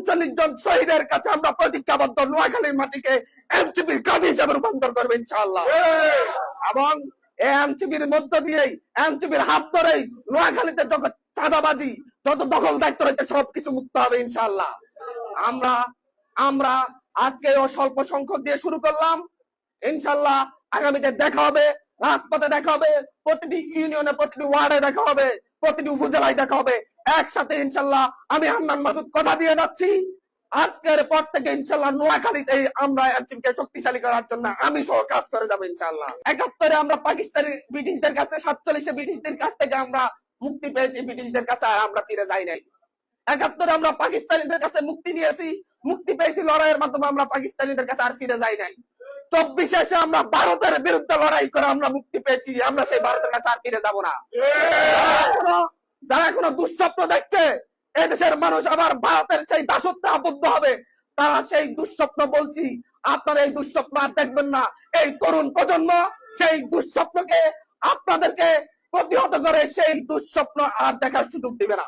উনচল্লিশ জন শহীদের কাছে আমরা প্রতিজ্ঞাবদ্ধ নোয়াখালীর মাটিকে এনসিপির কাজ হিসাবে রূপান্তর করব ইনশাআল্লাহ। এবং এই এনসিপির মধ্য দিয়েই এনসিপির হাত ধরেই নোয়াখালীতে যত চাঁদাবাজি, যত দখল দায়িত্ব রয়েছে, সবকিছু মুক্ত হবে ইনশাআল্লাহ। আমরা আমরা আজকে ও স্বল্প সংখ্যক দিয়ে শুরু করলাম। ইনশাল্লাহ আগামীতে দেখা হবে, রাজপথে দেখা হবে, প্রতিটি ইউনিয়নে, প্রতিটি ওয়ার্ডে দেখা হবে, প্রতিটি উপজেলায় দেখা হবে। একসাথে ইনশাল্লাহ আমি হান্নান মাসুদ কথা দিয়ে যাচ্ছি। আজকের পর থেকে ইনশাল্লাহ নোয়াখালীতে আমরা এনসিপিকে শক্তিশালী করার জন্য আমি সহ কাজ করে যাব ইনশাল্লাহ। একাত্তরে আমরা পাকিস্তানি ব্রিটিশদের কাছে, সাতচল্লিশে ব্রিটিশদের কাছ থেকে আমরা মুক্তি পেয়েছি ব্রিটিশদের কাছে আর আমরা ফিরে যাই নাই। একাত্তরে আমরা পাকিস্তানিদের কাছে মুক্তি নিয়েছি, মুক্তি পেয়েছি লড়াইয়ের মাধ্যমে আমরা পাকিস্তানিদের কাছে আর ফিরে যাই নাই। চব্বিশে এসে আমরা ভারতের বিরুদ্ধে লড়াই করে আমরা মুক্তি পেয়েছি, আমরা সেই ভারতের কাছে আর ফিরে যাব না। যারা এখনো- দুঃস্বপ্ন দেখছে, এদেশের মানুষ আবার ভারতের সেই দাসত্বে আবদ্ধ হবে। তারা সেই দুঃস্বপ্ন বলছি, আপনারা এই দুঃস্বপ্ন আর দেখবেন না। এই তরুণ প্রজন্ম সেই দুঃস্বপ্নকে আপনাদেরকে প্রতিহত করে সেই দুঃস্বপ্ন আর দেখার সুযোগ দিবে না।